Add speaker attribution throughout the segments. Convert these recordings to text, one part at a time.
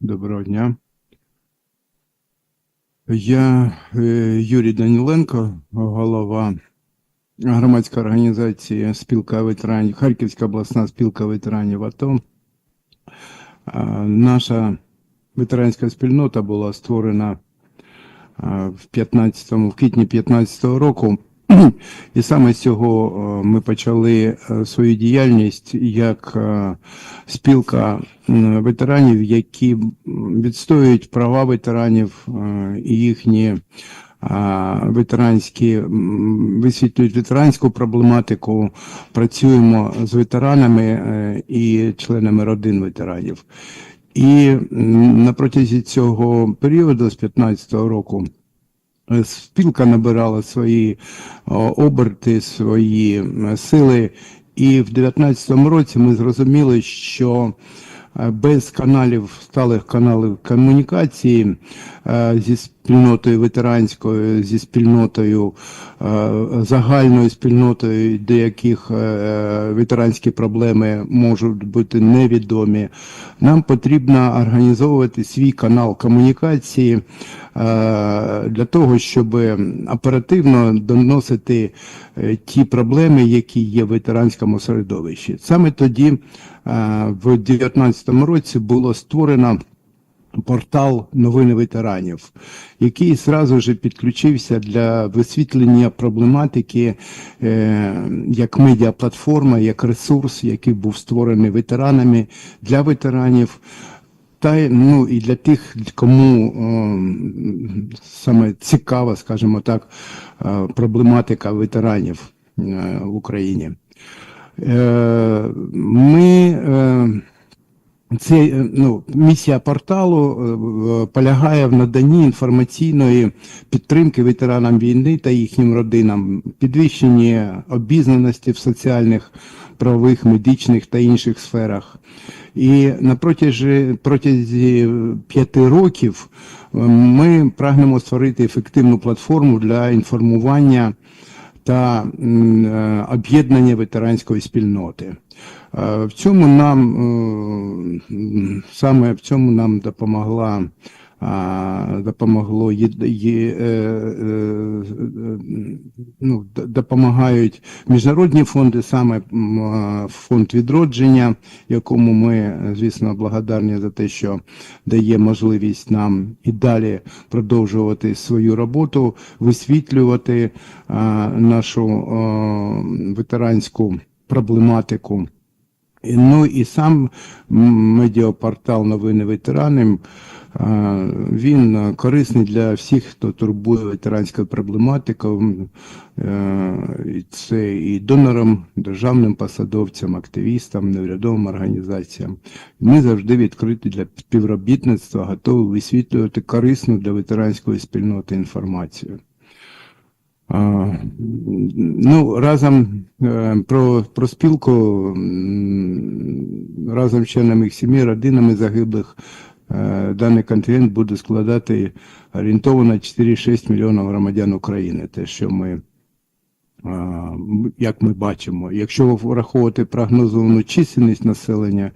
Speaker 1: Доброго дня. Я е, Юрій Даніленко, голова громадської організації Спілка ветеранів, Харківська обласна спілка ветеранів АТО. Наша ветеранська спільнота була створена в 15 в квітні 15 року. І саме з цього е, ми почали е, свою діяльність як е, спілка ветеранів, які відстоюють права ветеранів і їхні ветеранські висвітлюють ветеранську проблематику. Працюємо з ветеранами і членами родин ветеранів. І на протязі цього періоду з 15-го року. Е, Спілка набирала свої оберти, свої сили, і в 19-му році ми зрозуміли, що е, без каналів, сталих каналів комунікації е, зі спільнотою ветеранською, зі спільнотою е, загальною спільнотою, де яких е, ветеранські проблеми можуть бути невідомі, нам потрібно організовувати свій канал комунікації е, для того, щоб оперативно доносити ті проблеми, які є в ветеранському середовищі. Саме тоді, в 2019 році, було створено портал новини ветеранів, який зразу ж підключився для висвітлення проблематики е, як медіаплатформа, як ресурс, який був створений ветеранами для ветеранів. Та ну і для тих, кому ем, саме цікава, скажімо так, е, проблематика ветеранів е, в Україні. Е, Ми е, це е, ну, місія порталу е, полягає в наданні інформаційної підтримки ветеранам війни та їхнім родинам, підвищенні обізнаності в соціальних, правових, медичних та інших сферах. І на протязі, протязі п'яти років е, ми прагнемо створити ефективну платформу для інформування та е, об'єднання ветеранської спільноти. Е, В цьому нам е, саме в цьому нам допомогла допомогло є, є, е, ну, допомагають міжнародні фонди, саме фонд відродження, якому ми, звісно, благодарні за те, що дає можливість нам і далі продовжувати свою роботу, висвітлювати нашу ветеранську проблематику. Ну і сам медіапортал новини ветеранів. Він корисний для всіх, хто турбує ветеранською проблематикою. Е, Це і донорам, державним посадовцям, активістам, неурядовим організаціям. Ми завжди відкриті для співробітництва, готові висвітлювати корисну для ветеранської спільноти інформацію. Ну, разом е, про, про спілку разом з членами їх сім'ї, родинами загиблих е, даний континент буде складати орієнтовано 4,6 мільйонів громадян України. Те, що ми, як ми бачимо, якщо враховувати прогнозовану чисельність населення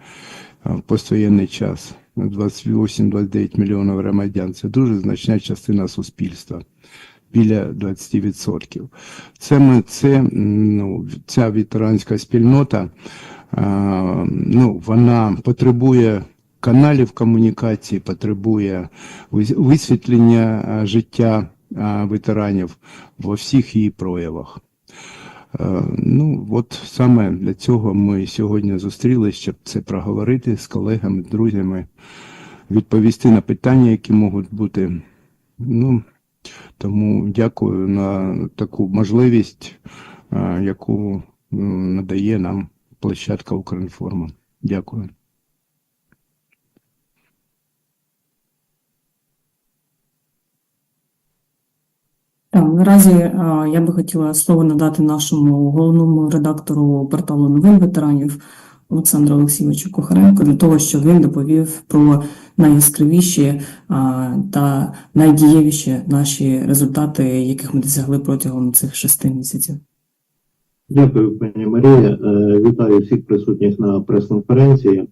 Speaker 1: в постоянний час 28-29 мільйонів громадян, це дуже значна частина суспільства біля 20%. Це ми це ну, ця ветеранська спільнота, ну, вона потребує каналів комунікації, потребує висвітлення життя ветеранів во всіх її проявах. Ну, от саме для цього ми сьогодні зустрілися, щоб це проговорити з колегами, друзями, відповісти на питання, які можуть бути. Ну, тому дякую на таку можливість, е, яку надає нам площадка Укрінформа. Дякую.
Speaker 2: Так, наразі а, я би хотіла слово надати нашому головному редактору порталу новин ветеранів Олександру Олексійовичу Кухаренко для того, щоб він доповів про найяскравіші та найдієвіші наші результати, яких ми досягли протягом цих шести місяців.
Speaker 3: Дякую, пані Марія. Е, Вітаю всіх присутніх на прес-конференції.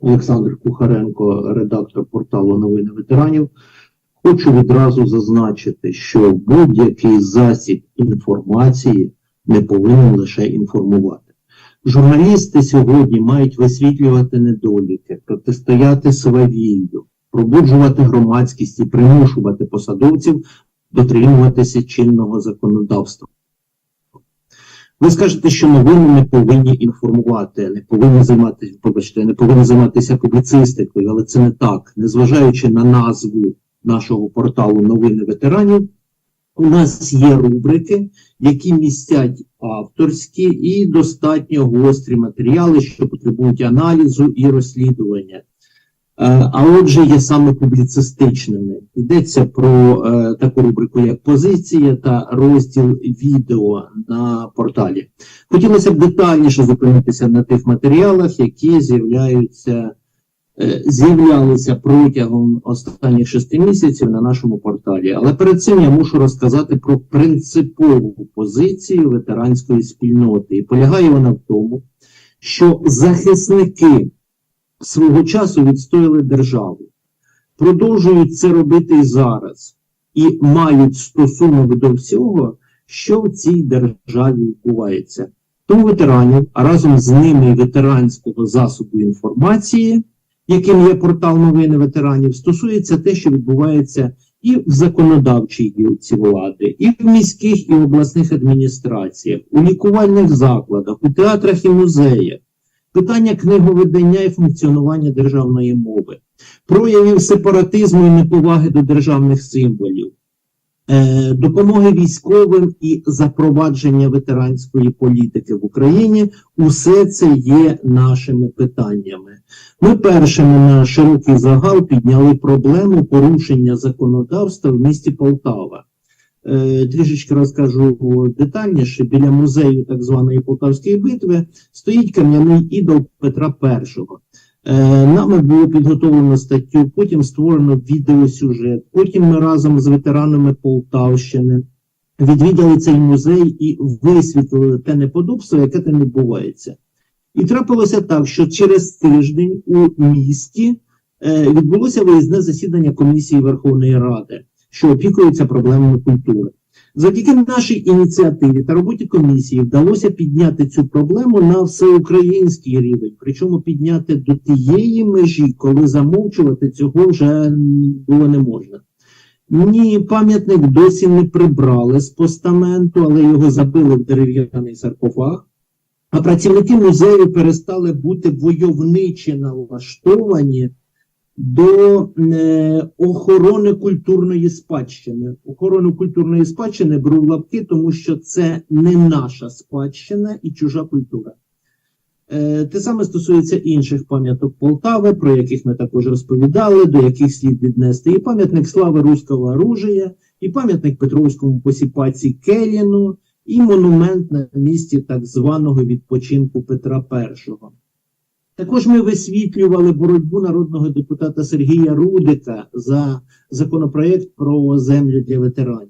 Speaker 3: Олександр Кухаренко, редактор порталу Новини ветеранів. Хочу відразу зазначити, що будь-який засіб інформації не повинен лише інформувати. Журналісти сьогодні мають висвітлювати недоліки, протистояти свавіллю, пробуджувати громадськість і примушувати посадовців дотримуватися чинного законодавства. Ви скажете, що новини не повинні інформувати, не повинні займатися, побачте, не повинні займатися публіцистикою, але це не так. Незважаючи на назву нашого порталу новини ветеранів, у нас є рубрики, які містять авторські і достатньо гострі матеріали, що потребують аналізу і розслідування. Е, А отже, є саме публіцистичними. Йдеться про е, таку рубрику, як позиція та розділ відео на порталі. Хотілося б детальніше зупинитися на тих матеріалах, які з'являються, з'являлися протягом останніх шести місяців на нашому порталі. Але перед цим я мушу розказати про принципову позицію ветеранської спільноти. І полягає вона в тому, що захисники свого часу відстояли державу, продовжують це робити і зараз, і мають стосунок до всього, що в цій державі відбувається. Тому ветеранів, а разом з ними ветеранського засобу інформації, яким є портал новини ветеранів, стосується те, що відбувається і в законодавчій гілці влади, і в міських і обласних адміністраціях, у лікувальних закладах, у театрах і музеях. Питання книговидання і функціонування державної мови, проявів сепаратизму і неповаги до державних символів, допомоги військовим і запровадження ветеранської політики в Україні усе це є нашими питаннями. Ми першими на широкий загал підняли проблему порушення законодавства в місті Полтава. Е, Трішечки розкажу детальніше. Біля музею так званої Полтавської битви стоїть кам'яний ідол Петра І. Е, Нами було підготовлено статтю, потім створено відеосюжет. Потім ми разом з ветеранами Полтавщини відвідали цей музей і висвітлили те неподобство, яке там відбувається. І трапилося так, що через тиждень у місті е, відбулося виїзне засідання комісії Верховної Ради, що опікується проблемами культури. Завдяки нашій ініціативі та роботі комісії вдалося підняти цю проблему на всеукраїнський рівень, причому підняти до тієї межі, коли замовчувати цього вже було не можна. Ні, пам'ятник досі не прибрали з постаменту, але його забили в дерев'яний саркофаг. А працівники музею перестали бути войовниче налаштовані до е, охорони культурної спадщини. Охорону культурної спадщини беру в лапки, тому що це не наша спадщина і чужа культура. Е, те саме стосується інших пам'яток Полтави, про яких ми також розповідали, до яких слід віднести і пам'ятник слави руського оружия, і пам'ятник Петровському посіпаці Келіну, і монумент на місці так званого відпочинку Петра І. Також ми висвітлювали боротьбу народного депутата Сергія Рудика за законопроект про землю для ветеранів.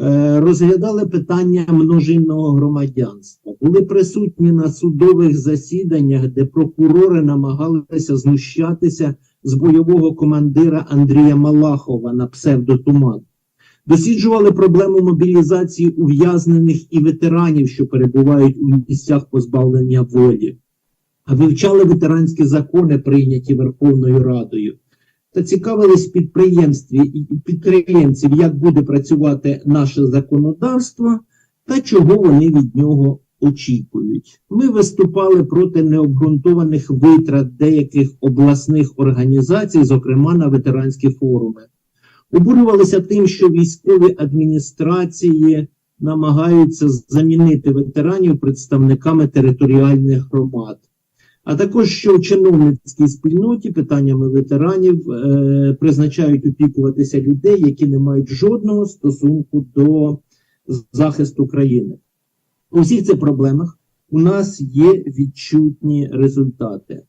Speaker 3: Е, Розглядали питання множинного громадянства, були присутні на судових засіданнях, де прокурори намагалися знущатися з бойового командира Андрія Малахова на псевдотуман. Досліджували проблему мобілізації ув'язнених і ветеранів, що перебувають у місцях позбавлення волі вивчали ветеранські закони, прийняті Верховною Радою, та цікавились підприємстві підприємців, як буде працювати наше законодавство та чого вони від нього очікують. Ми виступали проти необґрунтованих витрат деяких обласних організацій, зокрема на ветеранські форуми. Обурювалися тим, що військові адміністрації намагаються замінити ветеранів представниками територіальних громад а також що в чиновницькій спільноті питаннями ветеранів е, призначають опікуватися людей, які не мають жодного стосунку до захисту країни. У всіх цих проблемах у нас є відчутні результати.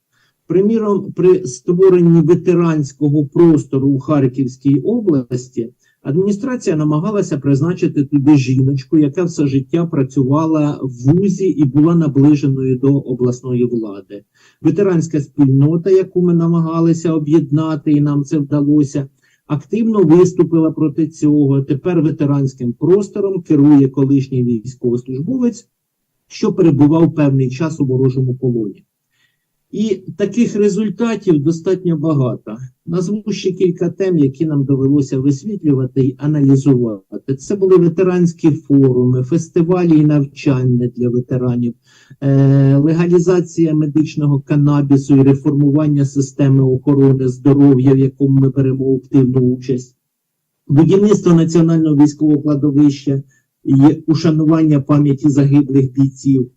Speaker 3: Приміром, при створенні ветеранського простору у Харківській області Адміністрація намагалася призначити туди жіночку, яка все життя працювала в вузі і була наближеною до обласної влади. Ветеранська спільнота, яку ми намагалися об'єднати, і нам це вдалося, активно виступила проти цього. Тепер ветеранським простором керує колишній військовослужбовець, що перебував певний час у ворожому полоні. І таких результатів достатньо багато. Назву ще кілька тем, які нам довелося висвітлювати і аналізувати. Це були ветеранські форуми, фестивалі і навчання для ветеранів, е, легалізація медичного канабісу і реформування системи охорони здоров'я, в якому ми беремо активну участь, будівництво національного військового кладовища і ушанування пам'яті загиблих бійців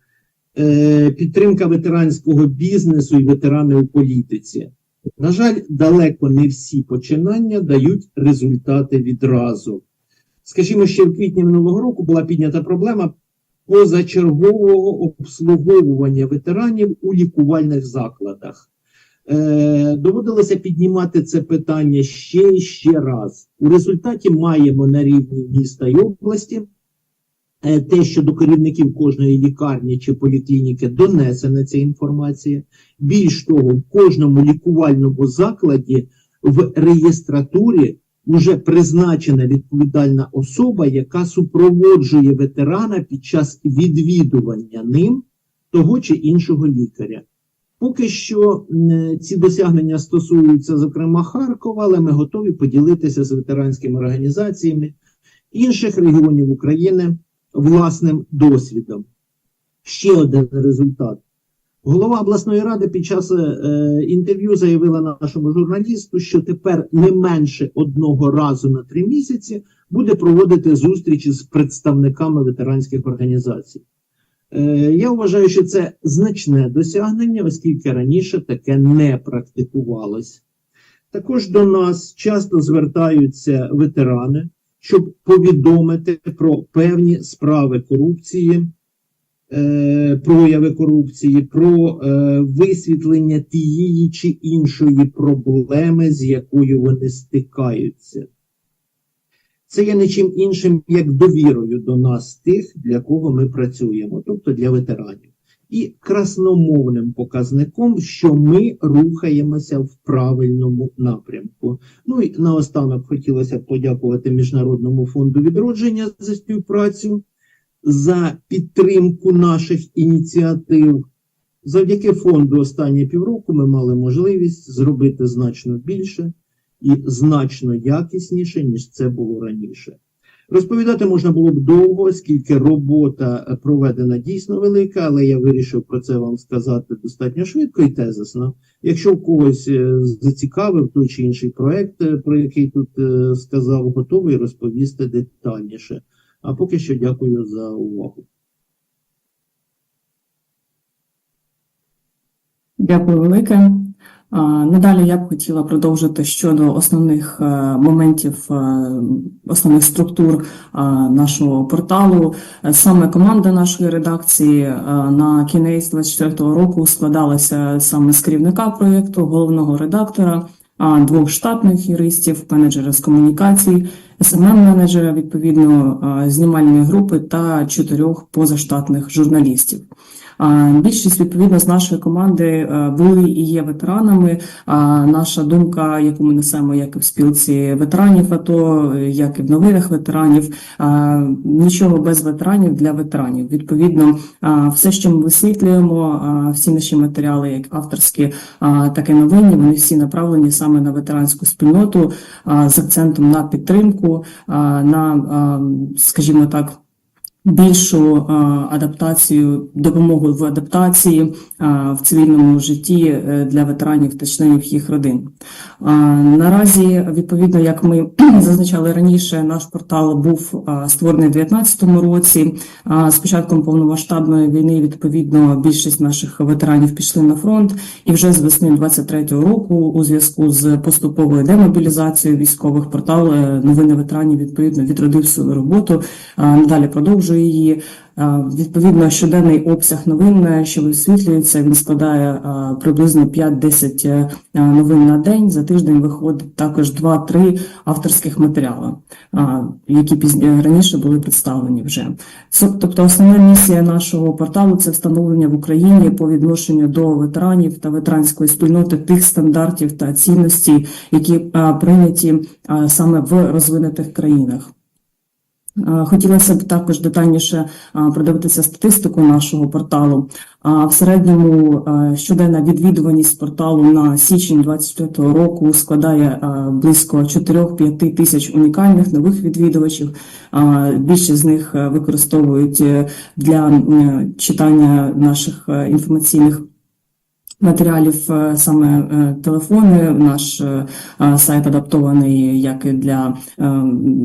Speaker 3: підтримка ветеранського бізнесу і ветерани у політиці. На жаль, далеко не всі починання дають результати відразу. Скажімо, ще в квітні минулого року була піднята проблема позачергового обслуговування ветеранів у лікувальних закладах. Е, доводилося піднімати це питання ще і ще раз. У результаті маємо на рівні міста і області е, те, що до керівників кожної лікарні чи поліклініки донесена ця інформація. Більш того, в кожному лікувальному закладі в реєстратурі вже призначена відповідальна особа, яка супроводжує ветерана під час відвідування ним того чи іншого лікаря. Поки що ці досягнення стосуються, зокрема, Харкова, але ми готові поділитися з ветеранськими організаціями інших регіонів України власним досвідом. Ще один результат. Голова обласної ради під час е, інтерв'ю заявила нашому журналісту, що тепер не менше одного разу на три місяці буде проводити зустрічі з представниками ветеранських організацій. Е, я вважаю, що це значне досягнення, оскільки раніше таке не практикувалось. Також до нас часто звертаються ветерани, щоб повідомити про певні справи корупції, е, прояви корупції, про е, висвітлення тієї чи іншої проблеми, з якою вони стикаються. Це є не чим іншим, як довірою до нас тих, для кого ми працюємо, тобто для ветеранів. І красномовним показником, що ми рухаємося в правильному напрямку. Ну і наостанок хотілося б подякувати Міжнародному фонду відродження за співпрацю, за підтримку наших ініціатив. Завдяки фонду останні півроку ми мали можливість зробити значно більше і значно якісніше, ніж це було раніше. Розповідати можна було б довго, оскільки робота проведена дійсно велика, але я вирішив про це вам сказати достатньо швидко і тезисно. Якщо в когось е, зацікавив той чи інший проект, е, про який тут е, сказав, готовий розповісти детальніше. А поки що дякую за увагу.
Speaker 2: Дякую велике. Надалі я б хотіла продовжити щодо основних е, моментів, е, основних структур нашого порталу. Е, Саме команда нашої редакції на кінець 24-го року складалася саме з керівника проєкту, головного редактора, двох штатних юристів, менеджера з комунікацій, СММ-менеджера, відповідно, е, знімальної групи та чотирьох позаштатних журналістів. Більшість відповідно з нашої команди е, були і є ветеранами. Наша думка, яку ми несемо як і в спілці ветеранів АТО, як і в новинах ветеранів, нічого без ветеранів для ветеранів. Відповідно, все, що ми висвітлюємо, всі наші матеріали, як авторські, так і новинні, вони всі направлені саме на ветеранську спільноту з акцентом на підтримку, на, скажімо так більшу адаптацію, допомогу в адаптації в цивільному житті е, для ветеранів та членів їх родин. Наразі, відповідно, як ми зазначали раніше, наш портал був створений у 2019 році. З початком повномасштабної війни, відповідно, більшість наших ветеранів пішли на фронт, і вже з весни 2023 року, у зв'язку з поступовою демобілізацією військових портал е, новини ветеранів відповідно відродив свою роботу. Надалі продовжує її. Е, Відповідно, щоденний обсяг новин, е, що висвітлюється, він складає е, приблизно 5-10 е, новин на день. За тиждень виходить також 2-3 авторських матеріали, які пізні- раніше були представлені вже. Тобто основна місія нашого порталу це встановлення в Україні по відношенню до ветеранів та ветеранської спільноти тих стандартів та цінностей, які прийняті саме в розвинутих країнах. Е, Хотілося б також детальніше е, продивитися статистику нашого порталу. В середньому е, щоденна відвідуваність порталу на січень 2024 року складає близько 4-5 тисяч унікальних нових відвідувачів. Більшість з них використовують для читання наших інформаційних матеріалів е, саме е, телефони. Наш е, сайт адаптований як і для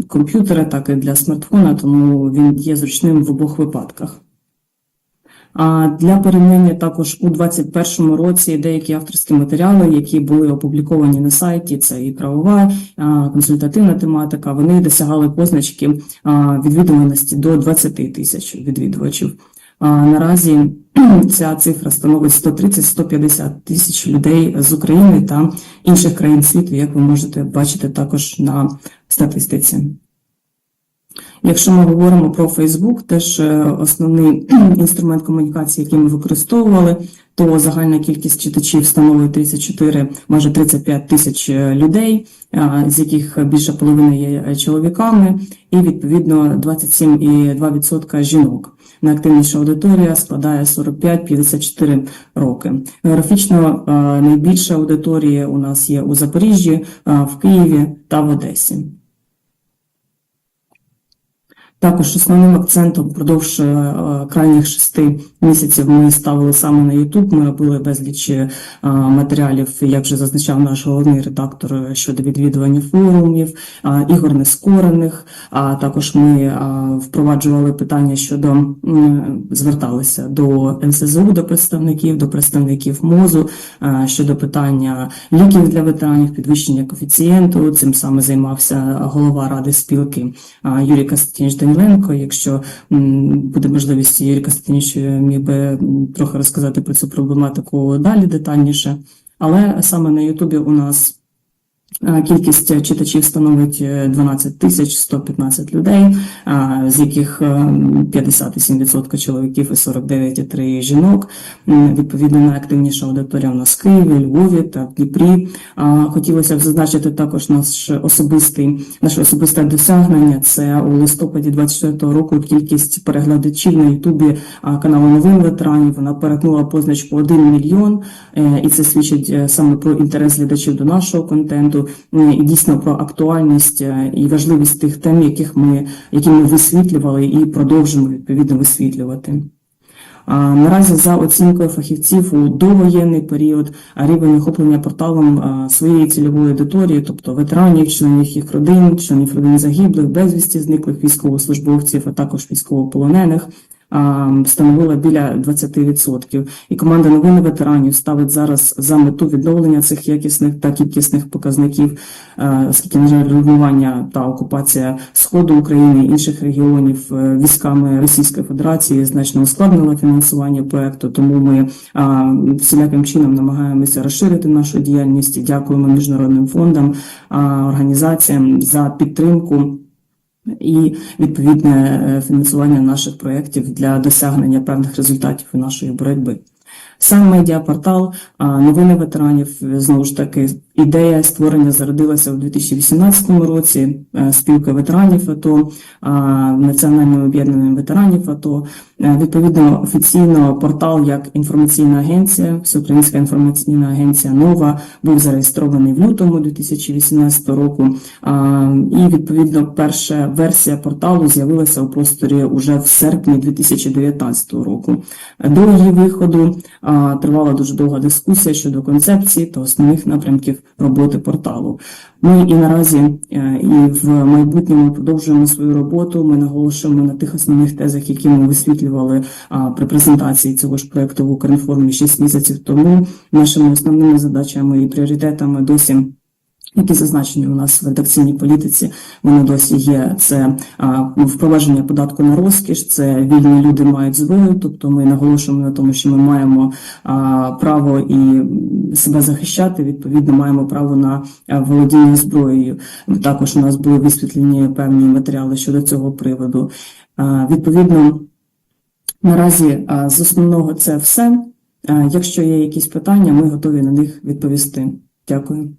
Speaker 2: комп'ютера, так і для смартфона, тому він є зручним в обох випадках. А для порівняння також у 2021 році деякі авторські матеріали, які були опубліковані на сайті, це і правова, консультативна тематика, вони досягали позначки відвідуваності до 20 тисяч відвідувачів. Наразі ця цифра становить 130-150 тисяч людей з України та інших країн світу, як ви можете бачити також на статистиці. Якщо ми говоримо про Facebook, теж е, основний інструмент комунікації, який ми використовували, то загальна кількість читачів становить 34, майже 35 тисяч е, людей, з яких більше половини є е, чоловіками, і відповідно 27,2% жінок. Найактивніша аудиторія складає 45-54 роки. Географічно е, найбільша аудиторія у нас є у Запоріжжі, е, в Києві та в Одесі. Також основним акцентом впродовж е, крайніх шести місяців ми ставили саме на YouTube. Ми робили безліч е, матеріалів, як вже зазначав наш головний редактор е, щодо відвідування форумів, ігор нескорених. А також ми впроваджували питання щодо зверталися до НСЗУ, до представників, до представників МОЗу щодо питання ліків для ветеранів, підвищення коефіцієнту. Цим саме займався голова ради спілки Юрій Костянтинович Даніленко. Якщо буде можливість, Юрій Костянтинович міг би трохи розказати про цю проблематику далі детальніше. Але саме на Ютубі у нас кількість читачів становить е, 12 тисяч 115 людей, з яких е, 57% чоловіків і 49,3 жінок. Відповідно, найактивніша аудиторія у нас в Києві, Львові та в Дніпрі. Хотілося б зазначити також наш особистий, наше особисте досягнення. Це у листопаді 24 року кількість переглядачів на Ютубі каналу новин ветеранів. Вона перетнула позначку 1 мільйон, Е, і це свідчить е, саме про інтерес глядачів до нашого контенту е, і дійсно про актуальність е, і важливість тих тем, яких ми, які ми висвітлювали і продовжуємо відповідно висвітлювати. Наразі за оцінкою фахівців у довоєнний період рівень охоплення порталом своєї цільової аудиторії, тобто ветеранів, членів їх родин, членів родин загиблих, безвісті зниклих військовослужбовців, а також військовополонених, становила біля 20%. І команда новини ветеранів ставить зараз за мету відновлення цих якісних та кількісних показників, е, оскільки, на жаль, руйнування та окупація Сходу України інших регіонів е, військами Російської Федерації значно ускладнила фінансування проекту. Тому ми всіляким чином намагаємося розширити нашу діяльність. Дякуємо міжнародним фондам, організаціям за підтримку. І відповідне е, фінансування наших проєктів для досягнення певних результатів нашої боротьби. Сам медіапортал новини ветеранів знову ж таки ідея створення зародилася у 2018 році е, спілкою ветеранів АТО, національним об'єднанням ветеранів АТО. Е, Відповідно, офіційно портал як інформаційна агенція, Всеукраїнська інформаційна агенція Нова був зареєстрований в лютому 2018 року. І відповідно перша версія порталу з'явилася у просторі уже в серпні 2019 року. До її виходу тривала дуже довга дискусія щодо концепції та основних напрямків роботи порталу. Ми і наразі е, і в майбутньому продовжуємо свою роботу. Ми наголошуємо на тих основних тезах, які ми висвітлювали при презентації цього ж проекту в Укрінформі 6 місяців тому. Нашими основними задачами і пріоритетами досі які зазначені у нас в редакційній політиці, вони досі є. Це а, впровадження податку на розкіш, це вільні люди мають зброю. Тобто ми наголошуємо на тому, що ми маємо право і себе захищати. Відповідно, маємо право на володіння зброєю. Також у нас були висвітлені певні матеріали щодо цього приводу. Відповідно, наразі з основного це все. Якщо є якісь питання, ми готові на них відповісти. Дякую.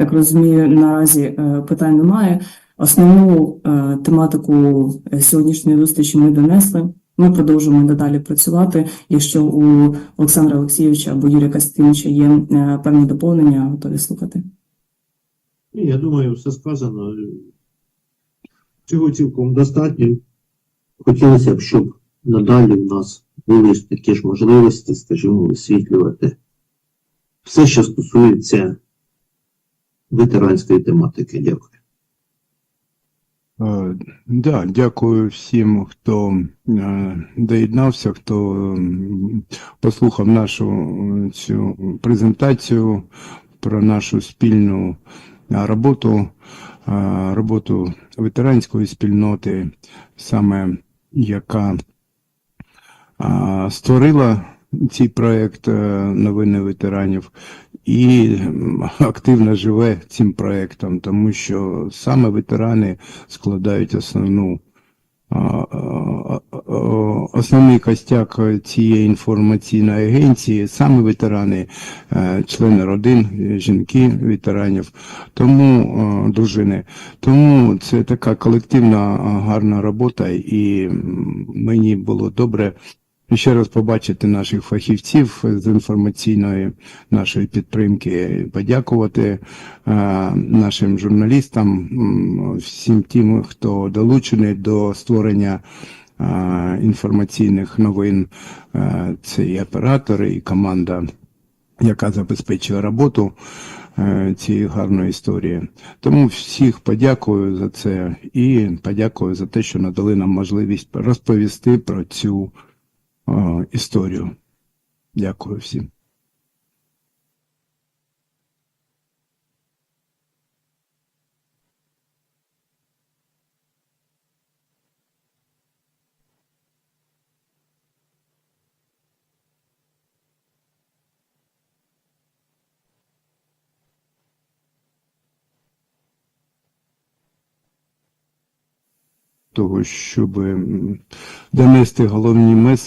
Speaker 2: Так розумію, наразі е, питань немає. Основну е, тематику е, сьогоднішньої зустрічі ми донесли. Ми продовжуємо надалі працювати. Якщо у Олександра Олексійовича або Юрія Костянтиновича є певні доповнення, готові слухати.
Speaker 3: Я думаю, все сказано. Цього цілком достатньо. Хотілося б, щоб надалі в нас були такі ж можливості, скажімо, висвітлювати все, що стосується ветеранської тематики. Дякую.
Speaker 1: Е, Да, дякую всім, хто е, доєднався, хто послухав нашу е, цю презентацію про нашу спільну роботу, роботу ветеранської спільноти, саме яка створила цей проект е, новини ветеранів і активно живе цим проектом, тому що саме ветерани складають основну основний костяк цієї інформаційної агенції, саме ветерани, е, члени родин, жінки ветеранів, тому дружини. Тому це така колективна гарна робота, і мені було добре ще раз побачити наших фахівців з інформаційної нашої підтримки, подякувати е, нашим журналістам, всім тим, хто долучений до створення е, інформаційних новин. Е, Це і оператори, і команда, яка забезпечила роботу цієї гарної історії. Тому всіх подякую за це і подякую за те, що надали нам можливість розповісти про цю історію. Дякую всім. Того, щоб донести головні меседжі.